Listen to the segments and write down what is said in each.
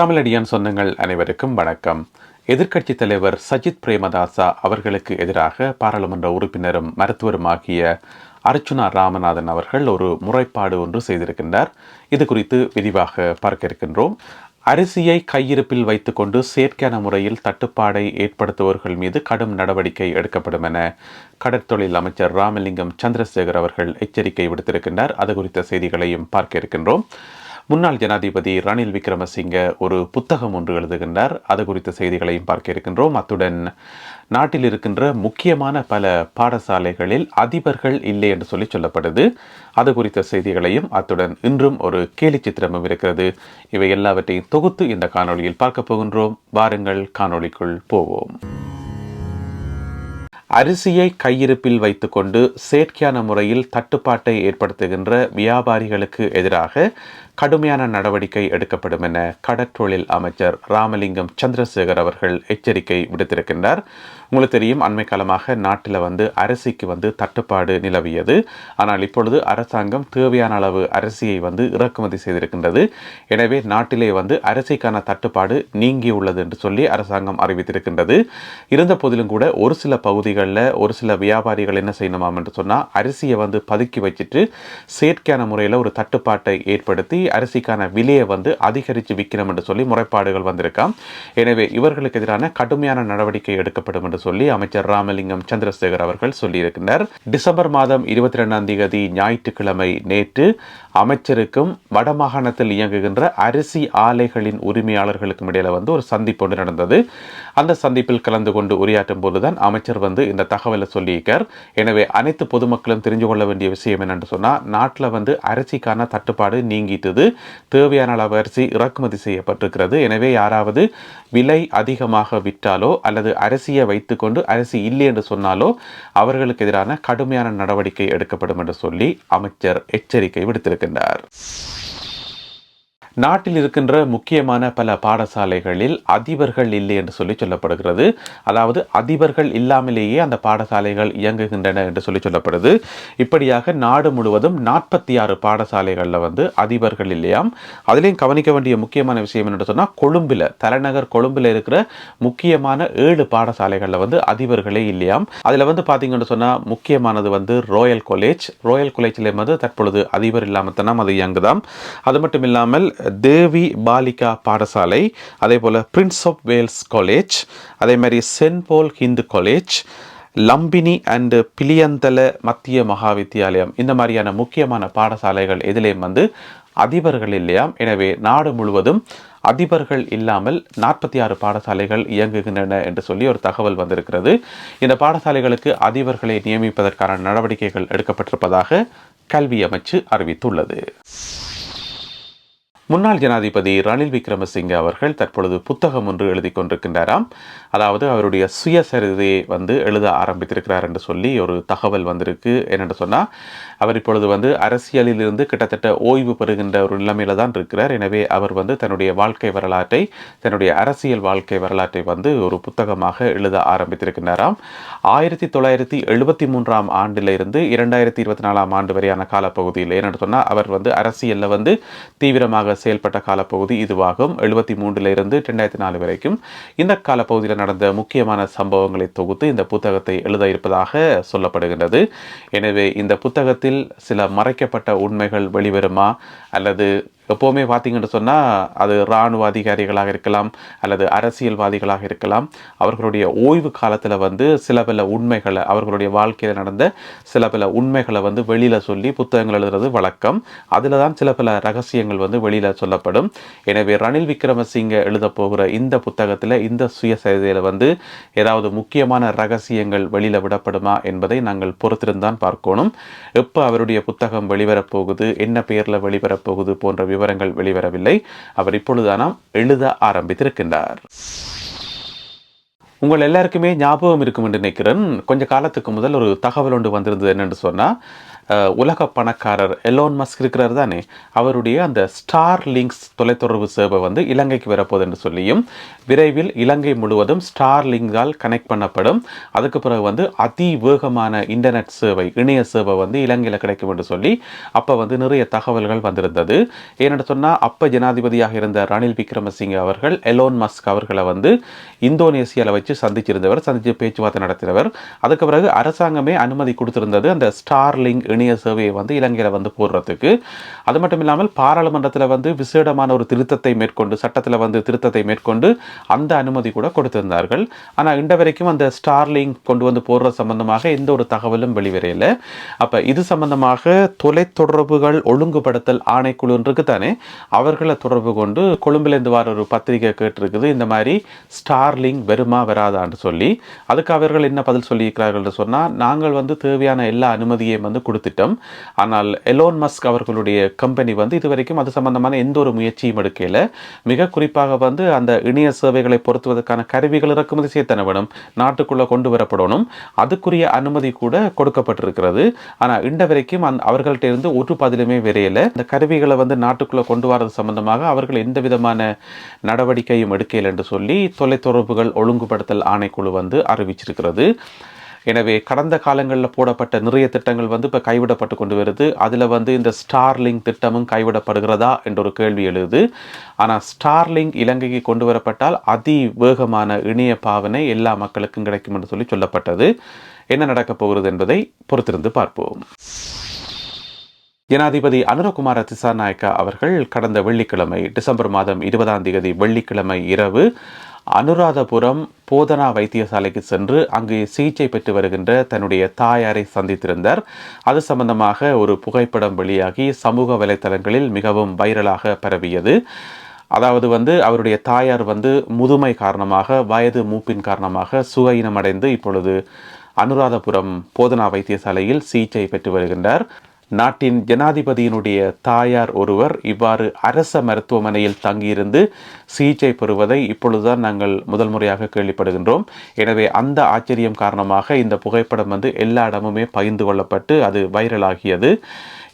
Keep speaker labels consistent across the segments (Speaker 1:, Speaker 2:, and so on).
Speaker 1: தமிழடியான் சொந்தங்கள் அனைவருக்கும் வணக்கம். எதிர்க்கட்சித் தலைவர் சஜித் பிரேமதாசா அவர்களுக்கு எதிராக பாராளுமன்ற உறுப்பினரும் மருத்துவருமாகிய அர்ச்சுனா ராமநாதன் அவர்கள் ஒரு முறைப்பாடு ஒன்று செய்திருக்கின்றார். இது குறித்து விரிவாக பார்க்க இருக்கின்றோம். அரிசியை கையிருப்பில் வைத்துக்கொண்டு செயற்கையான முறையில் தட்டுப்பாடை ஏற்படுத்துபவர்கள் மீது கடும் நடவடிக்கை எடுக்கப்படும் என கடற்தொழில் அமைச்சர் ராமலிங்கம் சந்திரசேகர் அவர்கள் எச்சரிக்கை விடுத்திருக்கின்றார். அது குறித்த செய்திகளையும் பார்க்க இருக்கின்றோம். முன்னாள் ஜனாதிபதி ரணில் விக்ரமசிங்க ஒரு புத்தகம் ஒன்று எழுதுகின்றார். அது குறித்த செய்திகளையும் பார்க்க இருக்கின்றோம். அத்துடன் நாட்டில் இருக்கின்ற முக்கியமான பல பாடசாலைகளில் அதிபர்கள் இல்லை என்று சொல்லி சொல்லப்படுது. அது குறித்த செய்திகளையும் அத்துடன் இன்றும் ஒரு கேலி சித்திரமும் இருக்கிறது. இவை எல்லாவற்றையும் தொகுத்து இந்த காணொளியில் பார்க்க போகின்றோம். வாருங்கள் காணொளிக்குள் போவோம். அரிசியை கையிருப்பில் வைத்துக்கொண்டு செயற்கையான முறையில் தட்டுப்பாட்டை ஏற்படுத்துகின்ற வியாபாரிகளுக்கு எதிராக கடுமையான நடவடிக்கை எடுக்கப்படும் என கடற்றொழில் அமைச்சர் ராமலிங்கம் சந்திரசேகர் அவர்கள் எச்சரிக்கை விடுத்திருக்கின்றார். உங்களுக்கு தெரியும் அண்மை காலமாக நாட்டில் வந்து அரிசிக்கு வந்து தட்டுப்பாடு நிலவியது. ஆனால் இப்பொழுது அரசாங்கம் தேவையான அளவு அரிசியை வந்து இறக்குமதி செய்திருக்கின்றது. எனவே நாட்டிலே வந்து அரிசிக்கான தட்டுப்பாடு நீங்கியுள்ளது என்று சொல்லி அரசாங்கம் அறிவித்திருக்கின்றது. இருந்த போதிலும் கூட ஒரு சில பகுதிகளில் ஒரு சில வியாபாரிகள் என்ன செய்யணுமாம் என்று சொன்னால் அரிசியை வந்து பதுக்கி வச்சுட்டு செயற்கையான முறையில் ஒரு தட்டுப்பாட்டை ஏற்படுத்தி அரிசிக்கான விலையை வந்து அதிகரித்து விற்கணும் என்று சொல்லி முறைப்பாடுகள் வந்திருக்காம். எனவே இவர்களுக்கு எதிரான கடுமையான நடவடிக்கை எடுக்கப்படும் என்று சொல்லி அமைச்சர் ராமலிங்கம் சந்திரசேகர் அவர்கள் சொல்லியிருக்கின்றனர் டிசம்பர் மாதம் இருபத்தி ரெண்டாம் தேதி ஞாயிற்றுக்கிழமை நேற்று அமைச்சருக்கும் வடமாகாணத்தில் இயங்குகின்ற அரிசி ஆலைகளின் உரிமையாளர்களுக்கும் இடையில வந்து ஒரு சந்திப்பு ஒன்று நடந்தது. அந்த சந்திப்பில் கலந்து கொண்டு உரையாற்றும் போதுதான் அமைச்சர் வந்து இந்த தகவலை சொல்லியிருக்கார். எனவே அனைத்து பொதுமக்களும் தெரிஞ்சு கொள்ள வேண்டிய விஷயம் என்னென்னு சொன்னால் நாட்டில் வந்து அரிசிக்கான தட்டுப்பாடு நீங்கிட்டு நீங்கிட்டது தேவையான அளவு அரிசி இறக்குமதி செய்யப்பட்டிருக்கிறது. எனவே யாராவது விலை அதிகமாக விற்றாலோ அல்லது அரிசியை வைத்துக்கொண்டு அரிசி இல்லை என்று சொன்னாலோ அவர்களுக்கு எதிரான கடுமையான நடவடிக்கை எடுக்கப்படும் என்று சொல்லி அமைச்சர் எச்சரிக்கை விடுத்திருக்கின்றார். நாட்டில் இருக்கின்ற முக்கியமான பல பாடசாலைகளில் அதிபர்கள் இல்லை என்று சொல்லி சொல்லப்படுகிறது. அதாவது அதிபர்கள் இல்லாமலேயே அந்த பாடசாலைகள் இயங்குகின்றன என்று சொல்லி சொல்லப்படுது. இப்படியாக நாடு முழுவதும் நாற்பத்தி ஆறு பாடசாலைகளில் வந்து அதிபர்கள் இல்லையாம். அதிலையும் கவனிக்க வேண்டிய முக்கியமான விஷயம் என்னென்னு சொன்னால் கொழும்பில் தலைநகர் கொழும்பில் இருக்கிற முக்கியமான ஏழு பாடசாலைகளில் வந்து அதிபர்களே இல்லையாம். அதில் வந்து பார்த்தீங்கன்னு சொன்னால் முக்கியமானது வந்து ரோயல் காலேஜ் ரோயல் காலேஜில் வந்து தற்பொழுது அதிபர் இல்லாமல் தான் அது இயங்குதாம். அது மட்டும் இல்லாமல் தேவி பாலிகா பாடசாலை அதே போல் பிரின்ஸ் ஆஃப் வேல்ஸ் காலேஜ் அதே மாதிரி Saint Paul Hindu College Lumbini and Piliyandala மத்திய மகா வித்தியாலயம் இந்த மாதிரியான முக்கியமான பாடசாலைகள் எதிலேயும் வந்து அதிபர்கள் இல்லையாம். எனவே நாடு முழுவதும் அதிபர்கள் இல்லாமல் நாற்பத்தி ஆறு பாடசாலைகள் இயங்குகின்றன என்று சொல்லி ஒரு தகவல் வந்திருக்கிறது. இந்த பாடசாலைகளுக்கு அதிபர்களை நியமிப்பதற்கான நடவடிக்கைகள் எடுக்கப்பட்டிருப்பதாக கல்வி அமைச்சு அறிவித்துள்ளது. முன்னாள் ஜனாதிபதி ரணில் விக்ரமசிங்கே அவர்கள் தற்பொழுது புத்தகம் ஒன்று எழுதி கொண்டிருக்கின்றாராம். அதாவது அவருடைய சுயசரிதையை வந்து எழுத ஆரம்பித்திருக்கிறார் என்று சொல்லி ஒரு தகவல் வந்திருக்கு. என்னென்று சொன்னால் அவர் இப்பொழுது வந்து அரசியலில் இருந்து கிட்டத்தட்ட ஓய்வு பெறுகின்ற ஒரு நிலைமையில தான் இருக்கிறார். எனவே அவர் வந்து தன்னுடைய வாழ்க்கை வரலாற்றை தன்னுடைய அரசியல் வாழ்க்கை வரலாற்றை வந்து ஒரு புத்தகமாக எழுத ஆரம்பித்திருக்கின்றாராம். ஆயிரத்தி தொள்ளாயிரத்தி எழுபத்தி மூன்றாம் ஆண்டிலிருந்து இரண்டாயிரத்தி இருபத்தி நாலாம் ஆண்டு வரையான காலப்பகுதியில் என்னென்று சொன்னால் அவர் வந்து அரசியலில் வந்து தீவிரமாக செயல்பட்ட காலப்பகுதி இதுவாகும். எழுபத்தி மூன்றிலிருந்து ரெண்டாயிரத்தி நாலு வரைக்கும் இந்த காலப்பகுதியில் நடந்த முக்கியமான சம்பவங்களை தொகுத்து இந்த புத்தகத்தை எழுத இருப்பதாக சொல்லப்படுகின்றது. எனவே இந்த புத்தகத்தில் சில மறைக்கப்பட்ட உண்மைகள் வெளிவருமா அல்லது எப்போவுமே பார்த்தீங்கன்னு சொன்னால் அது இராணுவ அதிகாரிகளாக இருக்கலாம் அல்லது அரசியல்வாதிகளாக இருக்கலாம். அவர்களுடைய ஓய்வு காலத்தில் வந்து சில பல உண்மைகளை அவர்களுடைய வாழ்க்கையில் நடந்த சில பல உண்மைகளை வந்து வெளியில் சொல்லி புத்தகங்கள் எழுதுறது வழக்கம். அதில் தான் சில பல ரகசியங்கள் வந்து வெளியில் சொல்லப்படும். எனவே ரணில் விக்ரமசிங்க எழுத போகிற இந்த புத்தகத்தில் இந்த சுயசரிதையில் வந்து ஏதாவது முக்கியமான ரகசியங்கள் வெளியில் விடப்படுமா என்பதை நாங்கள் பொறுத்திருந்தான் பார்க்கணும். எப்போ அவருடைய புத்தகம் வெளிவரப்போகுது என்ன பெயரில் வெளிவரப்போகுது போன்ற விவரங்கள் வெளிவரவில்லை. அவர் இப்பொழுதானாம் எழுத ஆரம்பித்திருக்கின்றார். உங்கள் எல்லாருக்குமே ஞாபகம் இருக்கும் என்று நினைக்கிறேன். கொஞ்ச காலத்துக்கு முதல் ஒரு தகவல் ஒன்று வந்திருந்தது என்னென்று சொன்னால் உலக பணக்காரர் எலோன் மஸ்க் இருக்கிறார் தானே? அவருடைய அந்த ஸ்டார் லிங்க்ஸ் தொலைத்தொடர்பு சேவை வந்து இலங்கைக்கு வரப்போகுது என்று சொல்லியும் விரைவில் இலங்கை முழுவதும் ஸ்டார் லிங்கால் கனெக்ட் பண்ணப்படும். அதுக்கு பிறகு வந்து அதிவேகமான இன்டர்நெட் சேவை இணைய சேவை வந்து இலங்கையில் கிடைக்கும் என்று சொல்லி அப்போ வந்து நிறைய தகவல்கள் வந்திருந்தது. ஏன்னு சொன்னால் அப்போ ஜனாதிபதியாக இருந்த ரணில் விக்ரமசிங்கே அவர்கள் எலோன் மஸ்க் அவர்களை வந்து இந்தோனேசியாவில் வச்சு சந்திச்சிருந்தவர் சந்தித்து பேச்சுவார்த்தை நடத்தினவர். அதுக்கு பிறகு அரசாங்கமே அனுமதி கொடுத்திருந்தது அந்த ஸ்டார் லிங்க் இணைய சேவையை வந்து இலங்கையில் வந்து போடுறதுக்கு. அது மட்டும் இல்லாமல் பாராளுமன்றத்தில் வந்து விசேடமான ஒரு திருத்தத்தை மேற்கொண்டு சட்டத்தில் வந்து திருத்தத்தை மேற்கொண்டு அந்த அனுமதி கூட கொடுத்திருந்தார்கள். ஆனால் இன்ற வரைக்கும் அந்த ஸ்டார்லிங் கொண்டு வந்து போடுற சம்பந்தமாக எந்த ஒரு தகவலும் வெளிவரையில் அப்போ இது சம்பந்தமாக தொலைத்தொடர்புகள் ஒழுங்குபடுத்தல் ஆணைக்குழு தானே அவர்களை தொடர்பு கொண்டு கொழும்புலேருந்து வர ஒரு பத்திரிகை கேட்டிருக்குது இந்த மாதிரி ஸ்டார்லிங் வெறுமா வருமா வராதான்னு சொல்லி. அதுக்கு அவர்கள் என்ன பதில் சொல்லியிருக்கிறார்கள் சொன்னால் நாங்கள் வந்து தேவையான எல்லா அனுமதியையும் வந்து கொடுத்து திட்டம். ஆனால் எலோன் மஸ்க் அவர்களுடைய கம்பெனி வந்து இதுவரைக்கும் அது சம்பந்தமான எந்த ஒரு முயற்சியும் எடுக்கல. மிக குறிப்பாக வந்து அந்த இணைய சேவைகளை பொருத்துவதற்கான கருவிகள் இறக்குமதி செய்யத்தன வேணும் நாட்டுக்குள்ளே கொண்டு வரப்படணும். அதுக்குரிய அனுமதி கூட கொடுக்கப்பட்டிருக்கிறது. ஆனால் இன்ற வரைக்கும் அந் அவர்கள்ட்ட இருந்து ஒரு பதிலுமே விரையலை. இந்த கருவிகளை வந்து நாட்டுக்குள்ளே கொண்டு வரது சம்பந்தமாக அவர்கள் எந்த விதமான நடவடிக்கையும் எடுக்கல என்று சொல்லி தொலைத்தொடர்புகள் ஒழுங்குபடுத்தல் ஆணைக்குழு வந்து அறிவிச்சிருக்கிறது. எனவே கடந்த காலங்களில் போடப்பட்ட நிறைய திட்டங்கள் வந்து இப்போ கைவிடப்பட்டு கொண்டு வருது. அதில் வந்து இந்த ஸ்டார்லிங் திட்டமும் கைவிடப்படுகிறதா என்ற ஒரு கேள்வி எழுது. ஆனால் ஸ்டார்லிங் இலங்கைக்கு கொண்டு வரப்பட்டால் அதிவேகமான இணைய பாவனை எல்லா மக்களுக்கும் கிடைக்கும் என்று சொல்லி சொல்லப்பட்டது. என்ன நடக்கப் போகிறது என்பதை பொறுத்திருந்து பார்ப்போம். ஜனாதிபதி அனுரகுமார திசாநாயக்கா அவர்கள் கடந்த வெள்ளிக்கிழமை டிசம்பர் மாதம் இருபதாம் தேதி வெள்ளிக்கிழமை இரவு அனுராதபுரம் போதனா வைத்தியசாலைக்கு சென்று அங்கு சிகிச்சை பெற்று வருகின்ற தன்னுடைய தாயாரை சந்தித்திருந்தார். அது சம்பந்தமாக ஒரு புகைப்படம் வெளியாகி சமூக வலைத்தளங்களில் மிகவும் வைரலாக பரவியது. அதாவது வந்து அவருடைய தாயார் வந்து முதுமை காரணமாக வயது மூப்பின் காரணமாக சுகயினமடைந்து இப்பொழுது அனுராதபுரம் போதனா வைத்தியசாலையில் சிகிச்சை பெற்று வருகின்றார். நாட்டின் ஜனாதிபதியினுடைய தாயார் ஒருவர் இவ்வாறு அரச மருத்துவமனையில் தங்கியிருந்து சிகிச்சை பெறுவதை இப்பொழுதுதான் நாங்கள் முதல் முறையாக கேள்விப்படுகின்றோம். எனவே அந்த ஆச்சரியம் காரணமாக இந்த புகைப்படம் வந்து எல்லா இடமுமே பகிர்ந்து கொள்ளப்பட்டு அது வைரலாகியது.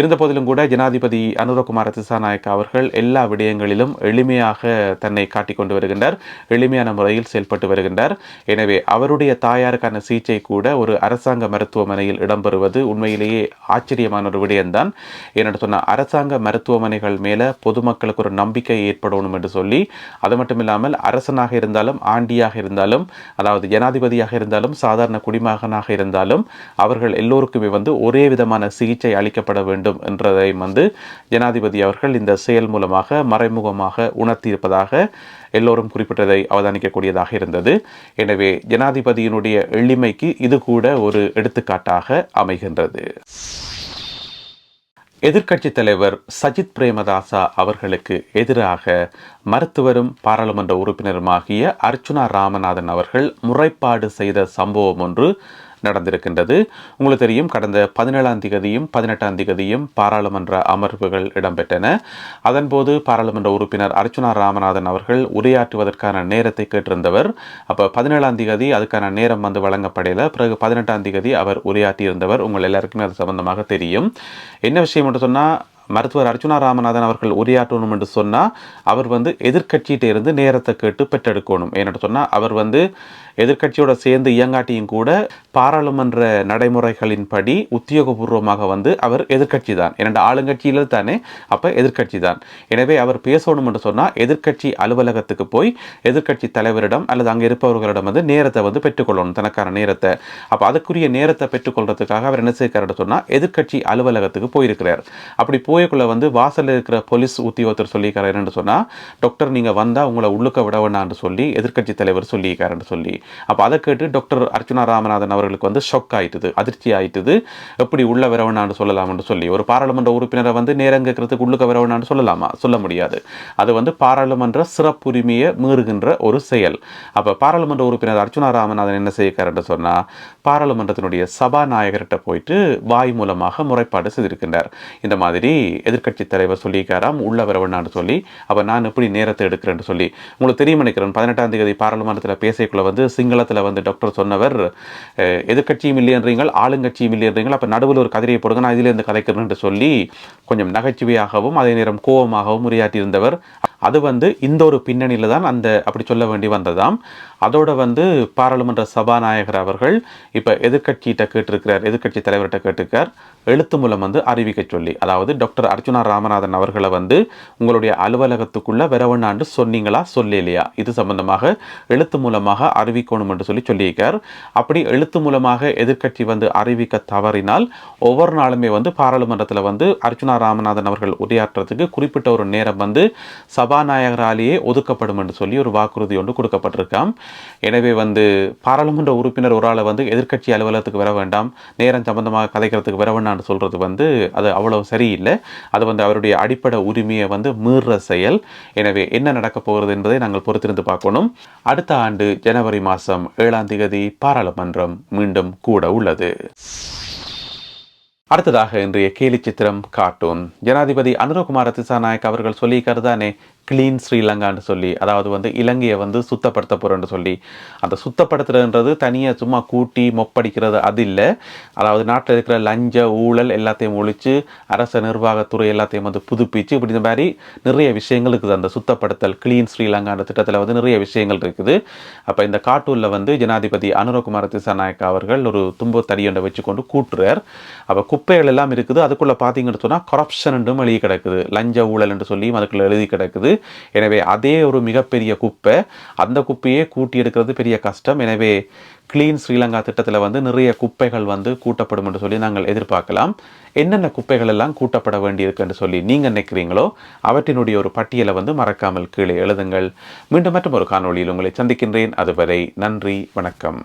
Speaker 1: இருந்தபோதிலும் கூட ஜனாதிபதி அனுரகுமார திசாநாயக்கா அவர்கள் எல்லா விடயங்களிலும் எளிமையாக தன்னை காட்டிக் கொண்டு வருகின்றார். எளிமையான முறையில் செயல்பட்டு வருகின்றார். எனவே அவருடைய தாயாருக்கான சிகிச்சை கூட ஒரு அரசாங்க மருத்துவமனையில் இடம்பெறுவது உண்மையிலேயே ஆச்சரியமான ஒரு விடயம்தான். ஏன்னு சொன்னால் அரசாங்க மருத்துவமனைகள் மேலே பொதுமக்களுக்கு ஒரு நம்பிக்கை ஏற்படணும் என்று சொல்லி அது மட்டும் இல்லாமல் அரசனாக இருந்தாலும் ஆண்டியாக இருந்தாலும் அதாவது ஜனாதிபதியாக இருந்தாலும் சாதாரண குடிமகனாக இருந்தாலும் அவர்கள் எல்லோருக்குமே வந்து ஒரே விதமான சிகிச்சை அளிக்கப்பட வேண்டும் என்றதை வந்து ஜனாதிபதி அவர்கள் இந்த செயல் மூலமாக மறைமுகமாக உணர்த்தியிருப்பதாக எல்லோரும் குறிப்பிட்டதை அவதானிக்கக்கூடியதாக இருந்தது. எனவே ஜனாதிபதியினுடைய எளிமைக்கு இது கூட ஒரு எடுத்துக்காட்டாக அமைகின்றது. எதிர்க்கட்சித் தலைவர் சஜித் பிரேமதாசா அவர்களுக்கு எதிராக மருத்துவரும் பாராளுமன்ற உறுப்பினருமாகிய அர்ச்சுனா ராமநாதன் அவர்கள் முறைப்பாடு செய்த சம்பவம் ஒன்று நடந்திருக்கின்றது. உங்களுக்கு தெரியும் கடந்த பதினேழாம் திகதியும் பதினெட்டாம் திகதியும் பாராளுமன்ற அமர்வுகள் இடம்பெற்றன. அதன்போது பாராளுமன்ற உறுப்பினர் அர்ச்சுனா ராமநாதன் அவர்கள் உரையாற்றுவதற்கான நேரத்தை கேட்டிருந்தவர். அப்போ பதினேழாம் திகதி அதுக்கான நேரம் வந்து வழங்கப்படையில பிறகு பதினெட்டாம் திகதி அவர் உரையாற்றியிருந்தவர். உங்கள் எல்லாருக்குமே அது சம்பந்தமாக தெரியும். என்ன விஷயம் என்று சொன்னால் மருத்துவர் அர்ச்சுனா ராமநாதன் அவர்கள் உரையாற்றணும் என்று சொன்னால் அவர் வந்து எதிர்க்கட்சியிட்ட இருந்து நேரத்தை கேட்டு பெற்றெடுக்கணும். ஏன்னு சொன்னால் அவர் வந்து எதிர்கட்சியோட சேர்ந்து இயங்காட்டியும் கூட பாராளுமன்ற நடைமுறைகளின்படி உத்தியோகபூர்வமாக வந்து அவர் எதிர்க்கட்சி தான் ஏனென்ற ஆளுங்கட்சியில் தானே அப்போ எதிர்க்கட்சி தான் எனவே அவர் பேசணும் என்று சொன்னால் எதிர்க்கட்சி அலுவலகத்துக்கு போய் எதிர்க்கட்சி தலைவரிடம் அல்லது அங்கே இருப்பவர்களிடம் வந்து நேரத்தை வந்து பெற்றுக்கொள்ளணும் தனக்கான நேரத்தை. அப்போ அதுக்குரிய நேரத்தை பெற்றுக்கொள்றதுக்காக அவர் என்ன செய்கிறார் சொன்னால் எதிர்க்கட்சி அலுவலகத்துக்கு போயிருக்கிறார். அப்படி போயக்குள்ள வந்து வாசலில் இருக்கிற போலீஸ் உத்தியோகத்தர் சொல்லியிருக்காரு என்று சொன்னால் டாக்டர் நீங்கள் வந்தால் உங்களை உள்ளுக்க விட வேண்டாம்னு சொல்லி எதிர்க்கட்சி தலைவர் சொல்லியிருக்காருன்னு சொல்லி அப்போ அதை கேட்டு டாக்டர் அர்ச்சுனா ராமநாதன் அவர்களுக்கு வந்து ஷொக் ஆயிட்டுது அதிர்ச்சி ஆயிட்டுது. எப்படி உள்ள வரவனான்னு சொல்லலாம்னு சொல்லி ஒரு பாராளுமன்ற உறுப்பினரை வந்து நேரம் கேட்கறதுக்கு உள்ளுக்க வரவனான்னு சொல்லலாமா? சொல்ல முடியாது. அது வந்து பாராளுமன்ற சிறப்புரிமையை மீறுகின்ற ஒரு செயல். அப்போ பாராளுமன்ற உறுப்பினர் அர்ச்சுனா ராமநாதன் என்ன செய்யக்காருன்னு சொன்னால் பாராளுமன்றத்தினுடைய சபாநாயகர்கிட்ட போயிட்டு வாய் மூலமாக முறைப்பாடு செய்திருக்கின்றார். இந்த மாதிரி எதிர்க்கட்சி தலைவர் சொல்லியிருக்காராம் உள்ள வரவனான்னு சொல்லி அப்போ நான் எப்படி நேரத்தை எடுக்கிறேன்னு சொல்லி உங்களுக்கு தெரியும் நினைக்கிறேன் பதினெட்டாம் தேதி பாராளுமன்றத்தில் பேசியக்குள்ள வந்து சிங்களத்தில் வந்து டாக்டர் சொன்னவர் எதிர்கட்சியும் எதிர்க்கட்சியும் இல்லைன்றீங்கள் ஆளுங்கட்சியும் இல்லைன்றீங்கள் அப்போ நடுவில் ஒரு கதிரையை போடுங்க நான் இதிலேருந்து கதைக்கிறேன்னு சொல்லி கொஞ்சம் நகைச்சுவையாகவும் அதே நேரம் கோபமாகவும் உரையாற்றியிருந்தவர். அது வந்து இந்த ஒரு பின்னணியில் தான் அந்த அப்படி சொல்ல வேண்டி வந்ததாம். அதோட வந்து பாராளுமன்ற சபாநாயகர் அவர்கள் இப்போ எதிர்க்கட்சிகிட்ட கேட்டிருக்கிறார் எதிர்க்கட்சி தலைவர்கிட்ட கேட்டிருக்கார். எழுத்து மூலம் வந்து அறிவிக்க சொல்லி அதாவது டாக்டர் அர்ஜுனா ராமநாதன் அவர்களை வந்து உங்களுடைய அலுவலகத்துக்குள்ளே வரவண்ணாண்டு சொன்னீங்களா சொல்லலையா? இது சம்பந்தமாக எழுத்து மூலமாக அறிவிக்கணும் என்று சொல்லி சொல்லியிருக்கார். அப்படி எழுத்து மூலமாக எதிர்க்கட்சி வந்து அறிவிக்க தவறினால் ஒவ்வொரு நாளுமே வந்து பாராளுமன்றத்தில் வந்து அர்ஜுனா ராமநாதன் அவர்கள் உரையாற்றுறதுக்கு குறிப்பிட்ட ஒரு நேரம் வந்து சபா சபாநாயகராலேயே ஒதுக்கப்படும் என்று சொல்லி ஒரு வாக்குறுதி ஒன்று கொடுக்கப்பட்டிருக்காம். எனவே வந்து பாராளுமன்ற உறுப்பினர் ஒரு ஆளை வந்து எதிர்க்கட்சி அலுவலகத்துக்கு வர வேண்டாம் நேரம் சம்பந்தமாக கதைக்கிறதுக்கு வர வேண்டாம்னு சொல்கிறது வந்து அது அவ்வளவு சரியில்லை. அது வந்து அவருடைய அடிப்படை உரிமையை வந்து மீறுற செயல். எனவே என்ன நடக்கப் போகிறது என்பதை நாங்கள் பொறுத்திருந்து பார்க்கணும். அடுத்த ஆண்டு ஜனவரி மாதம் ஏழாம் தேதி பாராளுமன்றம் மீண்டும் கூட உள்ளது. அடுத்ததாக இன்றைய கேலி சித்திரம் கார்ட்டூன். ஜனாதிபதி அனுரகுமார திசாநாயக் அவர்கள் சொல்லியிருக்காரு தானே கிளீன் ஸ்ரீலங்கான்னு சொல்லி அதாவது வந்து இலங்கையை வந்து சுத்தப்படுத்த போகிறேன்னு சொல்லி அந்த சுத்தப்படுத்துறதுன்றது தனியாக சும்மா கூட்டி மொப்படிக்கிறது அது இல்லை. அதாவது நாட்டில் இருக்கிற லஞ்ச ஊழல் எல்லாத்தையும் ஒழித்து அரச நிர்வாகத்துறை எல்லாத்தையும் வந்து புதுப்பிச்சு இப்படி இந்த மாதிரி நிறைய விஷயங்கள் இருக்குது. அந்த சுத்தப்படுத்தல் கிளீன் ஸ்ரீலங்கான்ற திட்டத்தில் வந்து நிறைய விஷயங்கள் இருக்குது. அப்போ இந்த காட்டூரில் வந்து ஜனாதிபதி அனுரகுமார திசாநாயக் அவர்கள் ஒரு தும்பு தடியொண்டை வச்சு கொண்டு கூட்டுறார். அப்போ குப்பைகள் எல்லாம் இருக்குது. அதுக்குள்ளே பார்த்தீங்கன்னு சொன்னால் கரப்ஷன் என்றும் எழுதி கிடக்குது. லஞ்ச ஊழல் என்று சொல்லியும் அதுக்குள்ளே எழுதி கிடக்குது. எனவே அதே ஒரு மிகப்பெரிய குப்பை. அந்த குப்பையே கூட்டி எடுக்கிறது பெரிய கஷ்டம். எனவே கிளீன் ஸ்ரீலங்கா திட்டத்தில் வந்து நிறைய குப்பைகள் வந்து கூட்டப்படும் என்று சொல்லி நாங்கள் எதிர்பார்க்கலாம். என்னென்ன குப்பைகள் எல்லாம் கூட்டப்பட வேண்டியிருக்கு என்று சொல்லி நீங்கள் நினைக்கிறீங்களோ அவற்றினுடைய ஒரு பட்டியலை வந்து மறக்காமல் கீழே எழுதுங்கள். மீண்டும் மற்றும் ஒரு காணொளியில் உங்களை சந்திக்கின்றேன். அதுவரை நன்றி வணக்கம்.